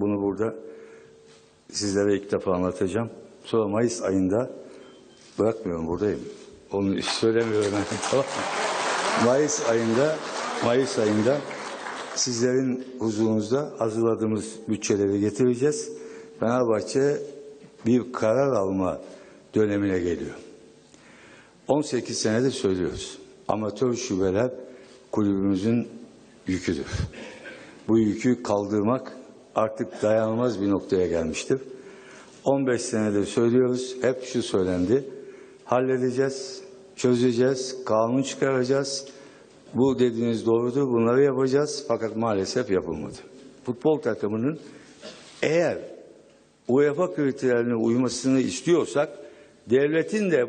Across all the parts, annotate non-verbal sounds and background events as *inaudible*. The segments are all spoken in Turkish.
Bunu burada sizlere ilk defa anlatacağım. Sonra Mayıs ayında bırakmıyorum buradayım. Onu söylemiyorum? *laughs* Mayıs ayında Mayıs ayında sizlerin huzurunuzda hazırladığımız bütçeleri getireceğiz. Fenerbahçe bir karar alma dönemine geliyor. 18 senedir söylüyoruz. Amatör şubeler kulübümüzün yüküdür. Bu yükü kaldırmak artık dayanılmaz bir noktaya gelmiştir. 15 senedir söylüyoruz. Hep şu söylendi. Halledeceğiz, çözeceğiz, kanun çıkaracağız. Bu dediğiniz doğrudur. Bunları yapacağız. Fakat maalesef yapılmadı. Futbol takımının eğer UEFA kriterlerine uymasını istiyorsak devletin de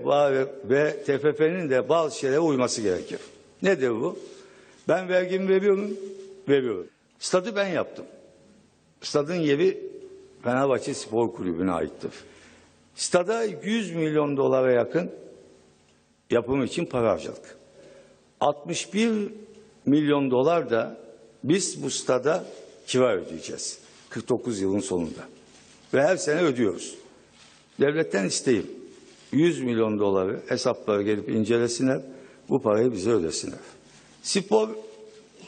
ve TFF'nin de bazı şeylere uyması gerekir. Nedir bu? Ben vergimi veriyorum, veriyorum. Stadı ben yaptım. Stadın yeri Fenerbahçe Spor Kulübü'ne aittir. Stada 100 milyon dolara yakın yapım için para harcadık. 61 milyon dolar da biz bu stada kira ödeyeceğiz. 49 yılın sonunda. Ve her sene ödüyoruz. Devletten isteyim. 100 milyon doları hesapları gelip incelesinler. Bu parayı bize ödesinler. Spor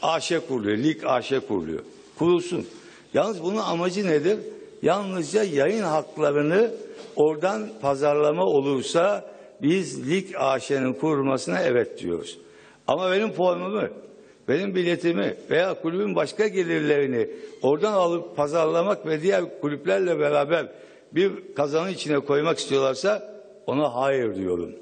AŞ kuruluyor, lig AŞ kuruluyor. Kurulsun. Yalnız bunun amacı nedir? Yalnızca yayın haklarını oradan pazarlama olursa biz lig AŞ'nin kurulmasına evet diyoruz. Ama benim formumu, benim biletimi veya kulübün başka gelirlerini oradan alıp pazarlamak ve diğer kulüplerle beraber bir kazanın içine koymak istiyorlarsa ona hayır diyorum.